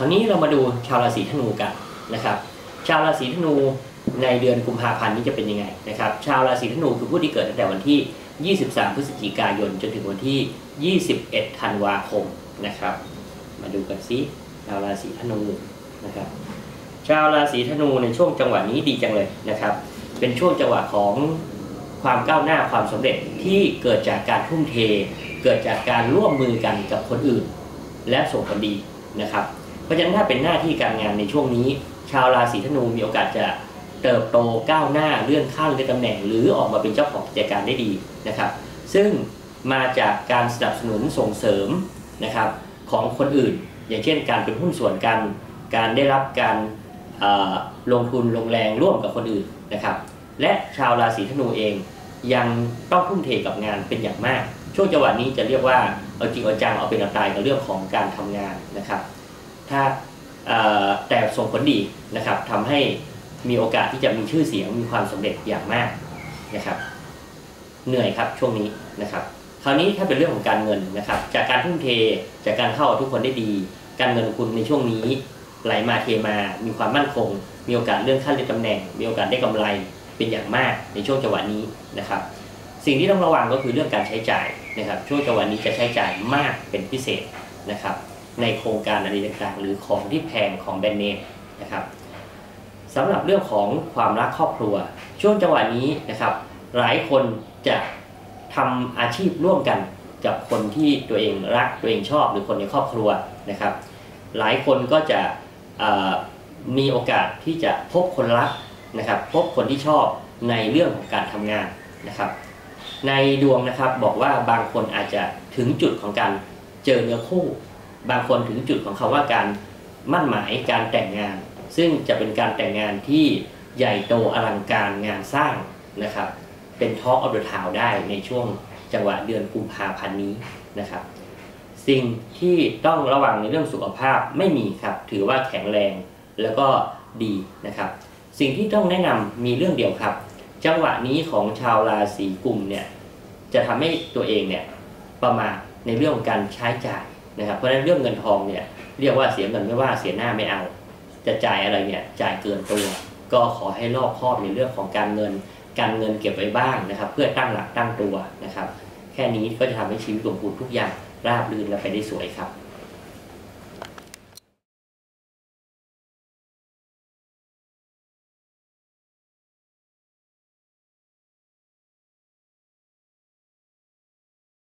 ราวนี้เรามาดูชาวราศีธนูกันนะครับ ชาวราศีธนูในเดือนกุมภาพันธ์นี้จะเป็นยังไงนะครับ ชาวราศีธนูคือผู้ที่เกิดตั้งแต่วันที่ 23 พฤศจิกายน จนถึงวันที่ 21 ธันวาคมนะครับ มาดูกันซิชาวราศีธนูนะครับ ชาวราศีธนูในช่วงจังหวะนี้ดีจังเลยนะครับ เป็นช่วงจังหวะของความก้าวหน้าความสำเร็จที่เกิดจากการทุ่มเท เกิดจากการร่วมมือกันกับคนอื่น และส่งผลดีนะครับ ราะฉะนั้นถ้าเป็นหน้าที่การงานในช่วงนี้ ชาวราศีธนูมีโอกาสจะเติบโตก้าวหน้าเลื่อนขั้นเลื่อนตำแหน่ง หรือออกมาเป็นเจ้าของกิจการได้ดีนะครับ ซึ่งมาจากการสนับสนุนส่งเสริมนะครับของคนอื่น อย่างเช่น การเป็นหุ้นส่วนกัน การได้รับการลงทุนลงแรงร่วมกับคนอื่นนะครับ และชาวราศีธนูเองยังต้องทุ่มเทกับงานเป็นอย่างมาก ช่วงจังหวะนี้จะเรียกว่าเอาจริงเอาจังเอาเป็นเอาตายกับเรื่องของการทำงานนะครับ ถ้าแต่ส่งผลดีนะครับทำให้มีโอกาสที่จะมีชื่อเสียงมีความสำเร็จอย่างมากนะครับ เหนื่อยครับช่วงนี้นะครับ คราวนี้ถ้าเป็นเรื่องของการเงินนะครับ จากการทุ่มเทจากการเข้าทุกคนได้ดี การเงินของคุณในช่วงนี้ไหลมาเทมา มีความมั่นคง มีโอกาสเลื่อนขั้นเลื่อนตำแหน่ง มีโอกาสได้กำไรเป็นอย่างมากในช่วงจังหวะนี้นะครับ สิ่งที่ต้องระวังก็คือเรื่องการใช้จ่ายนะครับ ช่วงจังหวะนี้จะใช้จ่ายมากเป็นพิเศษนะครับ ในโครงการอะไรต่างๆ หรือของที่แพงของแบรนด์เนมนะครับสำหรับเรื่องของความรักครอบครัว ช่วงจังหวะนี้นะครับ หลายคนจะทำอาชีพร่วมกันกับคนที่ตัวเองรักตัวเองชอบหรือคนในครอบครัวนะครับ หลายคนก็จะมีโอกาสที่จะพบคนรักนะครับ พบคนที่ชอบในเรื่องของการทำงานนะครับ ในดวงนะครับบอกว่าบางคนอาจจะถึงจุดของการเจอเนื้อคู่ บางคนถึงจุดของคำว่าการมั่นหมายการแต่งงาน ซึ่งจะเป็นการแต่งงานที่ใหญ่โตอลังการงานสร้างนะครับ เป็นท็อกออฟเดอะทาวได้ในช่วงจังหวะเดือนกุมภาพันธ์นี้นะครับ สิ่งที่ต้องระวังในเรื่องสุขภาพไม่มีครับ ถือว่าแข็งแรงแล้วก็ดีนะครับ สิ่งที่ต้องแนะนำมีเรื่องเดียวครับ จังหวะนี้ของชาวราศีกุมเนี่ยจะทำให้ตัวเองเนี่ยประมาทในเรื่องของการใช้จ่าย นะครับเพราะฉะนั้นเรื่องเงินทองเนี่ยเรียกว่าเสียเงินไม่ว่าเสียหน้าไม่เอา จะจ่ายอะไรเนี่ยจ่ายเกินตัว ก็ขอให้รอบคอบในเรื่องของการเงิน การเงินเก็บไว้บ้างนะครับ เพื่อตั้งหลักตั้งตัวนะครับ แค่นี้ก็จะทำให้ชีวิตของคุณทุกอย่างราบรื่นและไปได้สวยครับ